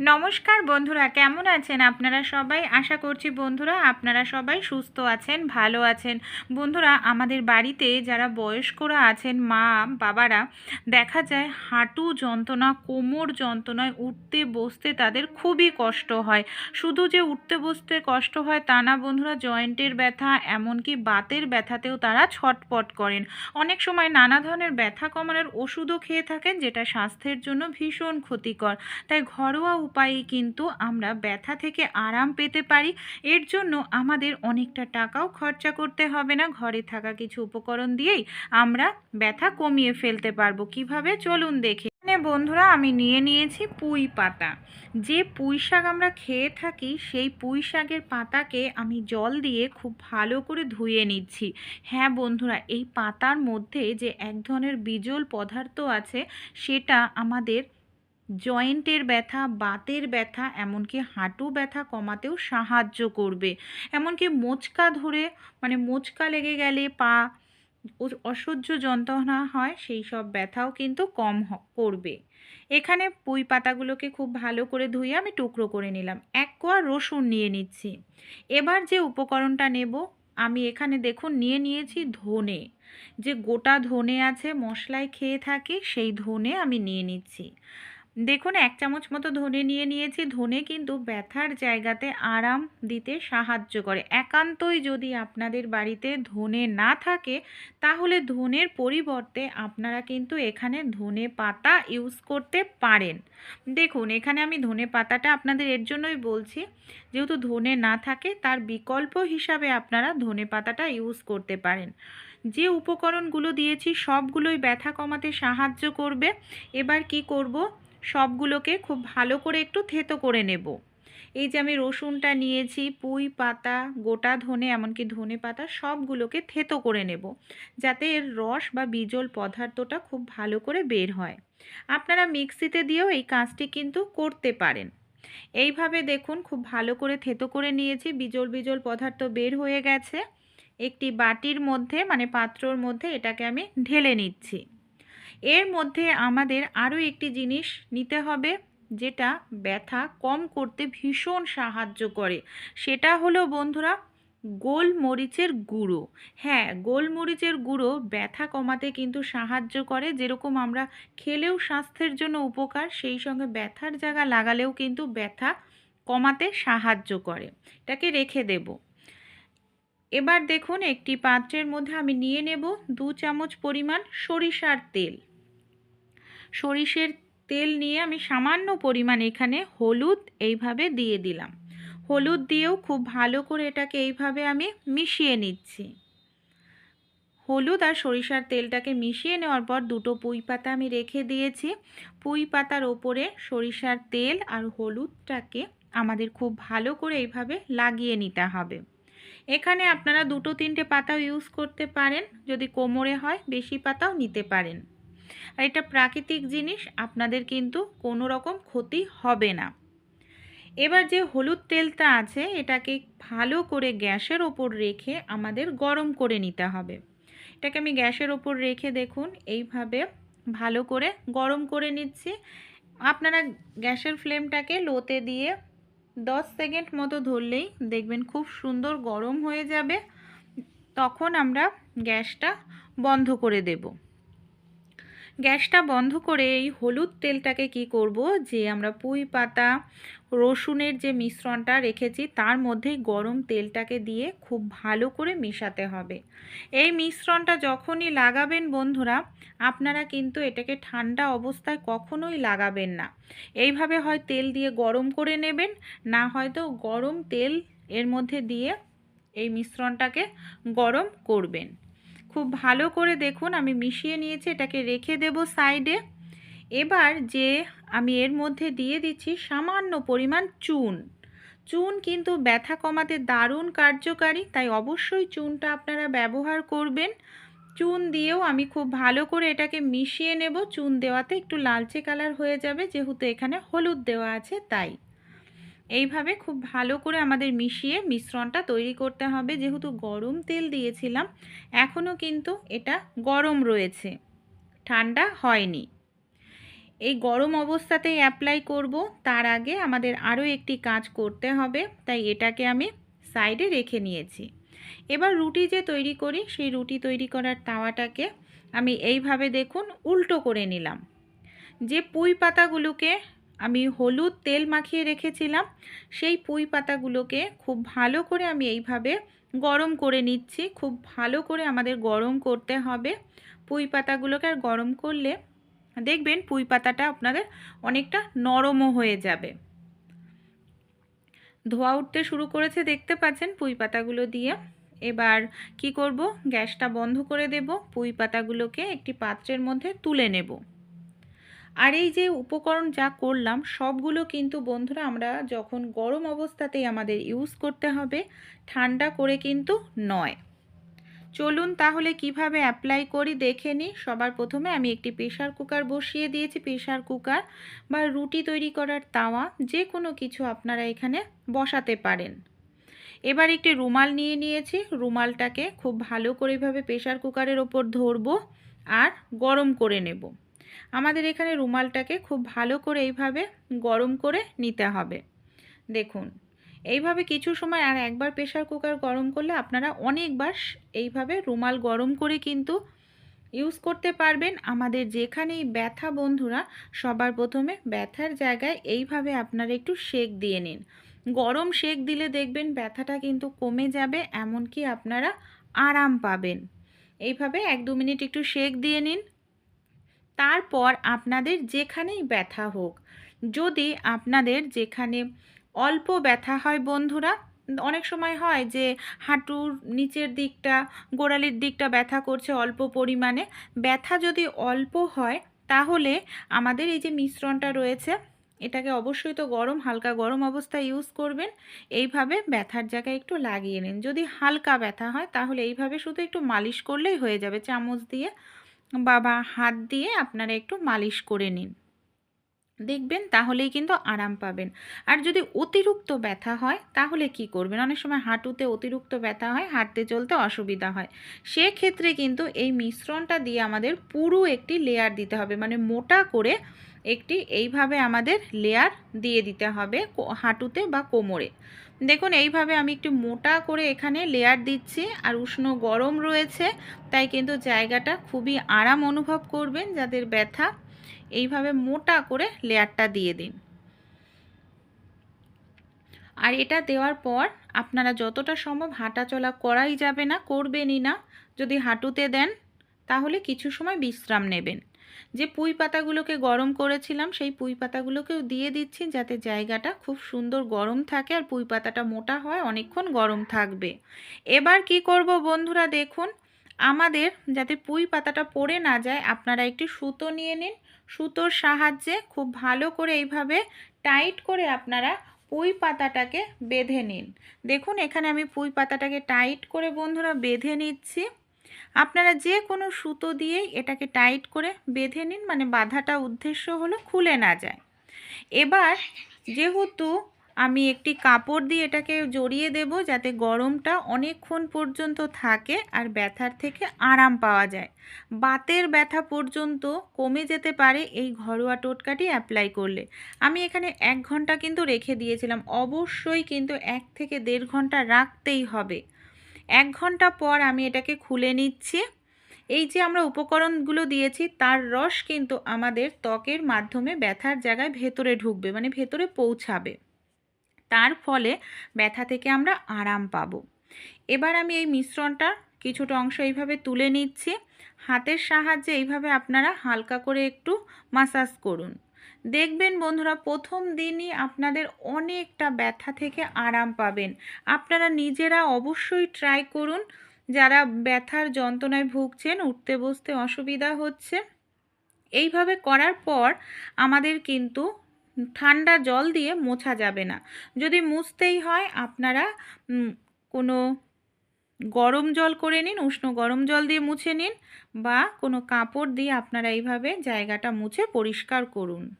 নমস্কার বন্ধুরা, কেমন আছেন আপনারা সবাই? আশা করছি বন্ধুরা আপনারা সবাই সুস্থ আছেন, ভালো আছেন। বন্ধুরা, আমাদের বাড়িতে যারা বয়স্করা আছেন, মা, বাবারা, দেখা যায় হাঁটু যন্ত্রণা, কোমর যন্ত্রণায় উঠতে বসতে তাদের খুবই কষ্ট হয়। শুধু যে উঠতে বসতে কষ্ট হয় তা না বন্ধুরা, জয়েন্টের ব্যথা, এমনকি বাতের ব্যথাতেও তারা ছটপট করেন। অনেক সময় নানা ধরনের ব্যথা কমানোর ওষুধও খেয়ে থাকেন, যেটা স্বাস্থ্যের জন্য ভীষণ ক্ষতিকর। তাই ঘরোয়া উপায়ে কিন্তু আমরা ব্যথা থেকে আরাম পেতে পারি। এর জন্য আমাদের অনেকটা টাকাও খরচা করতে হবে না। ঘরে থাকা কিছু উপকরণ দিয়েই আমরা ব্যথা কমিয়ে ফেলতে পারব। কীভাবে? চলুন দেখে। এখানে বন্ধুরা আমি নিয়ে নিয়েছি পুঁই পাতা। যে পুঁই শাক আমরা খেয়ে থাকি, সেই পুঁই শাকের পাতাকে আমি জল দিয়ে খুব ভালো করে ধুয়ে নিচ্ছি। হ্যাঁ বন্ধুরা, এই পাতার মধ্যে যে এক ধরনের বিজল পদার্থ আছে, সেটা আমাদের জয়েন্টের ব্যথা, বাতের ব্যথা, এমনকি হাঁটু ব্যথা কমাতেও সাহায্য করবে। এমনকি মোচকা ধরে মানে মোচকা লেগে গেলে পা অসহ্য যন্ত্রণা হয়, সেই সব ব্যথাও কিন্তু কম করবে। এখানে পুঁই পাতাগুলোকে খুব ভালো করে ধুয়ে আমি টুকরো করে নিলাম। এক কোয়া রসুন নিয়ে নিচ্ছি। এবার যে উপকরণটা নেব, আমি এখানে দেখুন নিয়ে নিয়েছি ধনে। যে গোটা ধনে আছে, মশলায় খেয়ে থাকি, সেই ধনে আমি নিয়ে নিচ্ছি। দেখুন, এক চামচ মতো ধনে নিয়ে নিয়েছি। ধনে কিন্তু ব্যথার জায়গাতে আরাম দিতে সাহায্য করে। একান্তই যদি আপনাদের বাড়িতে ধনে না থাকে, তাহলে ধনের পরিবর্তে আপনারা কিন্তু এখানে ধনে পাতা ইউজ করতে পারেন। দেখুন, এখানে আমি ধনে পাতাটা আপনাদের এর জন্যই বলছি। যেহেতু ধনে না থাকে, তার বিকল্প হিসাবে আপনারা ধনে পাতাটা ইউজ করতে পারেন। যে উপকরণগুলো দিয়েছি, সবগুলোই ব্যথা কমাতে সাহায্য করবে। এবার কি করব? সবগুলোকে খুব ভালো করে একটু থেতো করে নেব। এই যে আমি রসুনটা নিয়েছি, পুঁই পাতা, গোটা ধনে, এমনকি ধনে পাতা, সবগুলোকে থেতো করে নেব যাতে এর রস বা বিজল পদার্থটা খুব ভালো করে বের হয়। আপনারা মিক্সিতে দিয়েও এই কাজটি কিন্তু করতে পারেন। এইভাবে দেখুন, খুব ভালো করে থেতো করে নিয়েছি, বিজল বিজল পদার্থ বের হয়ে গেছে। একটি বাটির মধ্যে মানে পাত্রর মধ্যে এটাকে আমি ঢেলে নিচ্ছি। এর মধ্যে আমাদের আরও একটি জিনিস নিতে হবে, যেটা ব্যথা কম করতে ভীষণ সাহায্য করে। সেটা হলো বন্ধুরা, গোলমরিচের গুঁড়ো। হ্যাঁ গোলমরিচের গুঁড়ো ব্যথা কমাতে কিন্তু সাহায্য করে, যেরকম আমরা খেলেও স্বাস্থ্যের জন্য উপকার, সেই সঙ্গে ব্যথার জায়গা লাগালেও কিন্তু ব্যথা কমাতে সাহায্য করে। এটাকে রেখে দেব। এবার দেখুন একটি পাত্রের মধ্যে আমি নিয়ে নেব দু চামচ পরিমাণ সরিষার তেল। সরিষের তেল নিয়ে আমি সামান্য পরিমাণ এখানে হলুদ এইভাবে দিয়ে দিলাম। হলুদ দিয়েও খুব ভালো করে এটাকে এইভাবে আমি মিশিয়ে নিচ্ছি। হলুদ আর সরিষার তেলটাকে মিশিয়ে নেওয়ার পর দুটো পুঁই পাতা আমি রেখে দিয়েছি। পুঁই পাতার ওপরে সরিষার তেল আর হলুদটাকে আমাদের খুব ভালো করে এইভাবে লাগিয়ে নিতে হবে। এখানে আপনারা দুটো তিনটে পাতাও ইউজ করতে পারেন। যদি কোমরে হয়, বেশি পাতাও নিতে পারেন। আর এটা প্রাকৃতিক জিনিস, আপনাদের কিন্তু কোনো রকম ক্ষতি হবে না। এবার যে হলুদ তেলটা আছে, এটাকে ভালো করে গ্যাসের ওপর রেখে আমাদের গরম করে নিতে হবে। এটাকে আমি গ্যাসের ওপর রেখে দেখুন, এইভাবে ভালো করে গরম করে নিচ্ছি। আপনারা গ্যাসের ফ্লেমটাকে লোতে দিয়ে দশ সেকেন্ড মতো ধরলেই দেখবেন খুব সুন্দর গরম হয়ে যাবে। তখন আমরা গ্যাসটা বন্ধ করে দেব। গ্যাসটা বন্ধ করে এই হলুদ তেলটাকে কি করব? যে আমরা পুঁই পাতা, রসুনের যে মিশ্রণটা রেখেছি, তার মধ্যেই গরম তেলটাকে দিয়ে খুব ভালো করে মেশাতে হবে। এই মিশ্রণটা যখনই লাগাবেন বন্ধুরা, আপনারা কিন্তু এটাকে ঠান্ডা অবস্থায় কখনোই লাগাবেন না। এইভাবে হয় তেল দিয়ে গরম করে নেবেন, না হয়তো গরম তেল এর মধ্যে দিয়ে এই মিশ্রণটাকে গরম করবেন। খুব ভালো করে দেখুন, আমি মিশিয়ে নিয়েছি, এটাকে রেখে দেব সাইডে এবার যে আমি এর মধ্যে দিয়ে দিচ্ছি সামান্য পরিমাণ চুন। চুন কিন্তু ব্যথা কমাতে দারুণ কার্যকারী, তাই অবশ্যই চুনটা আপনারা ব্যবহার করবেন। চুন দিয়েও আমি খুব ভালো করে এটাকে মিশিয়ে নেব, চুন দেওয়াতে একটু লালচে কালার হয়ে যাবে, যেহেতু এখানে হলুদ দেওয়া আছে, তাই। এইভাবে খুব ভালো করে আমাদের মিশিয়ে মিশ্রণটা তৈরি করতে হবে। যেহেতু গরম তেল দিয়েছিলাম এখনও কিন্তু এটা গরম রয়েছে, ঠান্ডা হয়নি। এই গরম অবস্থাতেই অ্যাপ্লাই করব, তার আগে আমাদের আরও একটি কাজ করতে হবে, তাই এটাকে আমি সাইডে রেখে নিয়েছি। এবার রুটি যে তৈরি করি, সেই রুটি তৈরি করার তাওয়াটাকে আমি এইভাবে দেখুন উল্টো করে নিলাম। যে পুঁই পাতাগুলোকে আমি হলুদ তেল মাখিয়ে রেখেছিলাম। সেই পুঁই পাতাগুলোকে খুব ভালো করে আমি এইভাবে গরম করে নিচ্ছি। খুব ভালো করে আমাদের গরম করতে হবে পুঁই পাতাগুলোকে। আর গরম করলে দেখবেন পুঁই পাতাটা আপনাদের অনেকটা নরমও হয়ে যাবে। ধোয়া উঠতে শুরু করেছে, দেখতে পাচ্ছেন পুঁই পাতাগুলো দিয়ে। এবার কি করব? গ্যাসটা বন্ধ করে দেব। পুঁই পাতাগুলোকে একটি পাত্রের মধ্যে তুলে নেব। আর এই যে উপকরণ যা করলাম, সবগুলো কিন্তু বন্ধুরা আমরা যখন গরম অবস্থাতেই আমাদের ইউজ করতে হবে, ঠান্ডা করে কিন্তু নয়। চলুন তাহলে কীভাবে অ্যাপ্লাই করি দেখে নিই। সবার প্রথমে আমি একটি প্রেশার কুকার বসিয়ে দিয়েছি। প্রেশার কুকার বা রুটি তৈরি করার তাওয়া যে কোনো কিছু আপনারা এখানে বসাতে পারেন। এবার একটি রুমাল নিয়ে নিয়েছি। রুমালটাকে খুব ভালো করে এভাবে প্রেশার কুকারের ওপর ধরবো আর গরম করে নেব। আমাদের এখানে রুমালটাকে খুব ভালো করে এইভাবে গরম করে নিতে হবে। দেখুন, এইভাবে কিছু সময় আর একবার প্রেশার কুকার গরম করলে আপনারা অনেকবার এইভাবে রুমাল গরম করে কিন্তু ইউজ করতে পারবেন। আমাদের যেখানেই ব্যথা বন্ধুরা, সবার প্রথমে ব্যথার জায়গায় এইভাবে আপনারা একটু শেক দিয়ে নিন। গরম শেক দিলে দেখবেন ব্যথাটা কিন্তু কমে যাবে, এমনকি আপনারা আরাম পাবেন। এইভাবে এক দু মিনিট একটু শেক দিয়ে নিন। তারপর আপনাদের যেখানেই ব্যথা হোক, যদি আপনাদের যেখানে অল্প ব্যথা হয় বন্ধুরা, অনেক সময় হয় যে হাঁটুর নিচের দিকটা, গোড়ালির দিকটা ব্যথা করছে অল্প পরিমাণে, ব্যথা যদি অল্প হয়, তাহলে আমাদের এই যে মিশ্রণটা রয়েছে, এটাকে অবশ্যই তো গরম, হালকা গরম অবস্থায় ইউজ করবেন, এইভাবে ব্যথার জায়গায় একটু লাগিয়ে নিন। যদি হালকা ব্যথা হয়, তাহলে এইভাবে শুধু একটু মালিশ করলেই হয়ে যাবে চামচ দিয়ে। বা হাত দিয়ে আপনারা একটু মালিশ করে নিন। দেখবেন তাহলেই কিন্তু আরাম পাবেন। আর যদি অতিরিক্ত ব্যথা হয়, তাহলে কি করবেন? অনেক সময় হাঁটুতে অতিরিক্ত ব্যথা হয়, হাঁটতে চলতে অসুবিধা হয়। সেক্ষেত্রে কিন্তু এই মিশ্রণটা দিয়ে আমাদের পুরো একটি লেয়ার দিতে হবে। মানে মোটা করে একটি এইভাবে আমাদের লেয়ার দিয়ে দিতে হবে হাঁটুতে বা কোমরে। দেখুন, এইভাবে আমি একটু মোটা করে এখানে লেয়ার দিচ্ছি আর উষ্ণ গরম রয়েছে, তাই কিন্তু জায়গাটা খুবই আরাম অনুভব করবেন যাদের ব্যথা। এইভাবে মোটা করে লেয়ারটা দিয়ে দিন। আর এটা দেওয়ার পর আপনারা যতটা সম্ভব হাঁটা চলা করাই যাবে না, করবেনই না। যদি হাঁটুতে দেন, তাহলে কিছু সময় বিশ্রাম নেবেন। যে পুঁই পাতাগুলোকে গরম করেছিলাম, সেই পুঁই পাতাগুলোকেও দিয়ে দিচ্ছি যাতে জায়গাটা খুব সুন্দর গরম থাকে আর পুঁই পাতাটা মোটা হয়, অনেকক্ষণ গরম থাকবে। এবার কি করব বন্ধুরা দেখুন, আমাদের যাতে পুঁই পাতাটা পড়ে না যায়, আপনারা একটি সুতো নিয়ে নিন। সুতোর সাহায্যে খুব ভালো করে এইভাবে টাইট করে আপনারা পুঁই পাতাটাকে বেঁধে নিন। দেখুন, এখানে আমি পুঁই পাতাটাকে টাইট করে বন্ধুরা বেঁধে নিচ্ছি। আপনারা যে কোনো সুতো দিয়েই এটাকে টাইট করে বেঁধে নিন মানে বাধাটা উদ্দেশ্য হলো খুলে না যায়। এবার যেহেতু আমি একটি কাপড় দিয়ে এটাকে জড়িয়ে দেব, যাতে গরমটা অনেকক্ষণ পর্যন্ত থাকে আর ব্যথার থেকে আরাম পাওয়া যায়। বাতের ব্যথা পর্যন্ত কমে যেতে পারে এই ঘরোয়া টোটকাটি অ্যাপ্লাই করলে। আমি এখানে এক ঘণ্টা কিন্তু রেখে দিয়েছিলাম, অবশ্যই কিন্তু এক থেকে দেড় ঘণ্টা রাখতেই হবে। এক ঘণ্টা পর আমি এটাকে খুলে নিচ্ছি। এই যে আমরা উপকরণগুলো দিয়েছি, তার রস কিন্তু আমাদের ত্বকের মাধ্যমে ব্যথার জায়গায় ভেতরে ঢুকবে মানে ভেতরে পৌঁছাবে। তার ফলে ব্যথা থেকে আমরা আরাম পাব। এবার আমি এই মিশ্রণটা কিছুটা অংশ এইভাবে তুলে নিচ্ছি। হাতের সাহায্যে এইভাবে আপনারা হালকা করে একটু মাসাজ করুন। দেখবেন বন্ধুরা, প্রথম দিনই আপনাদের অনেকটা ব্যথা থেকে আরাম পাবেন। আপনারা নিজেরা অবশ্যই ট্রাই করুন। যারা ব্যথার যন্ত্রণায় ভুগছেন, উঠতে বসতে অসুবিধা হচ্ছে, এইভাবে করার পর আমাদের কিন্তু ঠান্ডা জল দিয়ে মোছা যাবে না। যদি মুছতেই হয়, আপনারা কোনো গরম জল করে নিন, উষ্ণ গরম জল দিয়ে মুছে নিন বা কোনো কাপড় দিয়ে আপনারা এইভাবে জায়গাটা মুছে পরিষ্কার করুন।